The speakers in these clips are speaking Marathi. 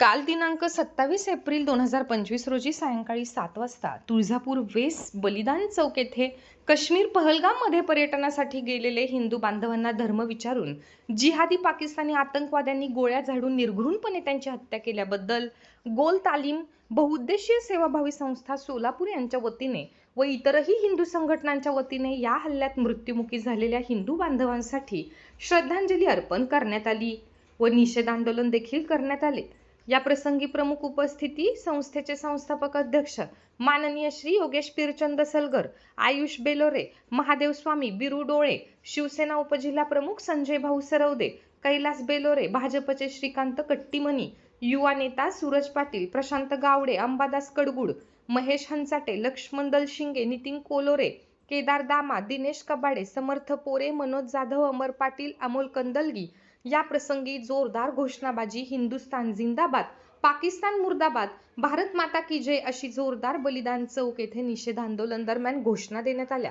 काल दिनांक सत्तावीस एप्रिल दोन हजार पंचवीस रोजी सायंकाळी सात वाजता तुळजापूर वेस बलिदान चौक येथे काश्मीर पहलगाममध्ये पर्यटनासाठी गेलेले हिंदू बांधवांना धर्म विचारून जिहादी पाकिस्तानी आतंकवाद्यांनी गोळ्या झाडून निर्घृणपणे त्यांची हत्या केल्याबद्दल गोल तालीम बहुउद्देशीय सेवाभावी संस्था सोलापूर यांच्या वतीने व इतरही हिंदू संघटनांच्या वतीने या हल्ल्यात मृत्युमुखी झालेल्या हिंदू बांधवांसाठी श्रद्धांजली अर्पण करण्यात आली व निषेध आंदोलन देखील करण्यात आले. या प्रसंगी प्रमुख उपस्थिती संस्थेचे संस्थापक अध्यक्ष माननीय श्री योगेश पीरचंद सलगर आयुष बेलोरे महादेव स्वामी बिरू डोळे शिवसेना उपजिल्हा प्रमुख संजय भाऊ सरवदे कैलास बेलोरे भाजपचे श्रीकांत कट्टीमनी युवा नेता सूरज पाटील प्रशांत गावडे अंबादास कडगुड महेश हंचाटे लक्ष्मण दलशिंगे नितीन कोलोरे केदार दामा दिनेश कबाडे समर्थ पोरे मनोज जाधव अमर पाटील अमोल कंदलगी या प्रसंगी जोरदार घोषणाबाजी हिंदुस्तान जिंदाबाद पाकिस्तान मुर्दाबाद भारत माता की जय अशी जोरदार बलिदान चौक येथे निषेध आंदोलन दरम्यान घोषणा देण्यात आल्या.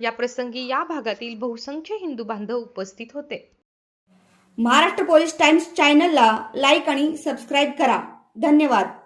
या प्रसंगी या भागातील बहुसंख्य हिंदू बांधव उपस्थित होते. महाराष्ट्र पोलीस टाइम्स चॅनलला लाईक आणि सबस्क्राईब करा. धन्यवाद.